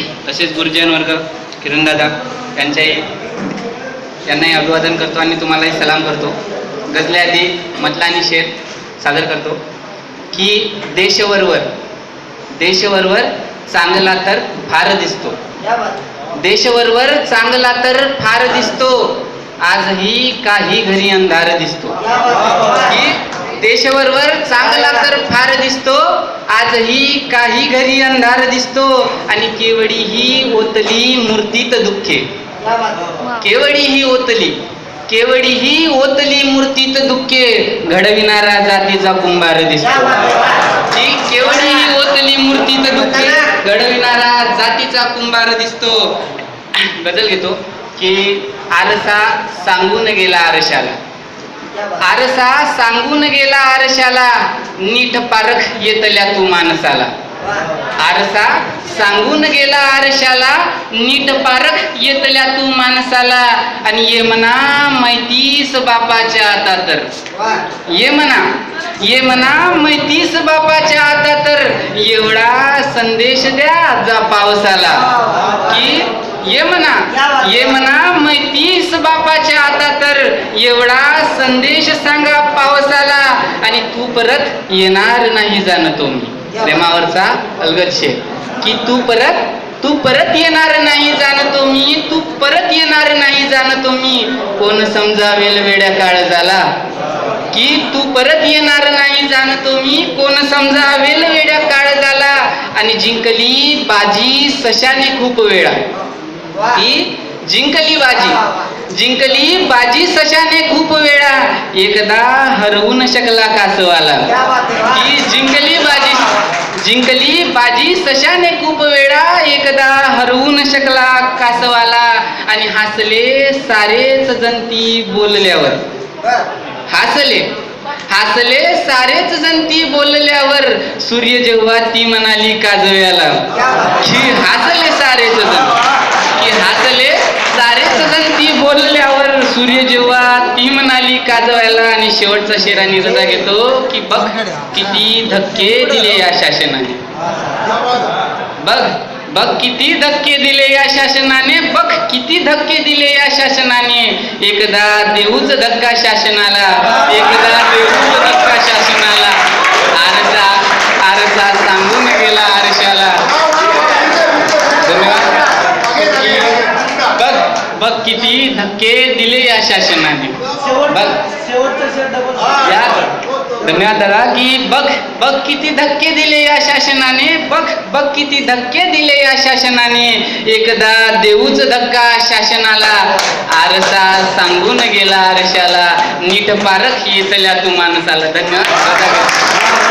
तसेच गुरुजन वर्ग किरणदादा यांच्याही यांनाही अभिवादन करतो आणि तुम्हालाही सलाम करतो. गजल्या आधी म्हटलं आणि शेर सादर करतो. की देशवरवर देशवरवर चांगला तर फार दिसतो. देशवरवर चांगला तर फार दिसतो. आजही काही घरी अंधार दिसतो. देशवरवर चांगला तर फार दिसतो. आजही काही घरी अंधार दिसतो. आणि केवडी ही ओतली मूर्तीत दुःखे. केवडी ही ओतली. केवडी ही ओतली मूर्तीत दुःखे. घडविणारा जातीचा कुंभार दिसतो. केवडी ही ओतली मूर्तीत दुःखे. घडविणारा जातीचा कुंभार दिसतो. गजल घेतो की आरसा सांगून गेला आरशाला. आरसा सांगून गेला आरशाला नीट पारख येतल्या तू माणसाला. आरसा सांगून गेला आरशाला नीट पारख येतल्या तू माणसाला. आणि ये म्हणा माहितीस बापाच्या आता तर. ये म्हणा ये म्हणा मैतीस बापाच्या आता तर. एवढा संदेश द्या जा पावसाला. की ये म्हणा ये म्हणा मैतीस बापाच्या आता तर एवढा संदेश सांगा पावसाला. आणि तू परत येणार नाही जाणतो मी. प्रेमावरचा अलगद शेर. की तू परत तू परत येणार नाही जाणतो मी तू परत येणार नाही जाणतो मी. कोण समजावेल वेड्या काळ झाला की तू परत येणार नाही जाणतो मी कोण समजावेल वेड्या काळ झाला आणि जिंकली बाजी सशाने खूप वेळा. की जिंकली बाजी. जिंकली बाजी सशाने खूप वेळा. एकदा हरवून शकला कासवाला. की जिंकली बाजी. जिंकली बाजी सशाने खूप वेळा. एकदा हरवून शकला कासवाला. आणि हसले सारेच जंती बोलल्यावर. हसले. हसले सारेच जंती बोलल्यावर. सूर्य जेव्हा ती म्हणाली काजव्याला हसले सारेच जण की हसले सारेच जण ती बोलल्यावर सूर्य जेव्हा ती म्हणाली काजवायला आणि शेवटचा शेरा निरजा घेतो की बघ किती धक्के दिले या शासनाने. बघ बघ किती धक्के दिले या शासनाने बघ किती धक्के दिले या शासनाने. एकदा देऊच धक्का शासनाला एकदा देऊच धक्का शासनाला. आरसा आरसा सांगून गेला आरशाला. बघ बघ किती धक्के दिले या शासनाने. धन्यवाद दादा की बघ बघ किती धक्के दिले या शासनाने. बघ बघ किती धक्के दिले या शासनाने. एकदा देऊच धक्का शासनाला. आरसा सांगून गेला आरशाला. नीट पारख येतल्या तू माणसाला. धन्यवाद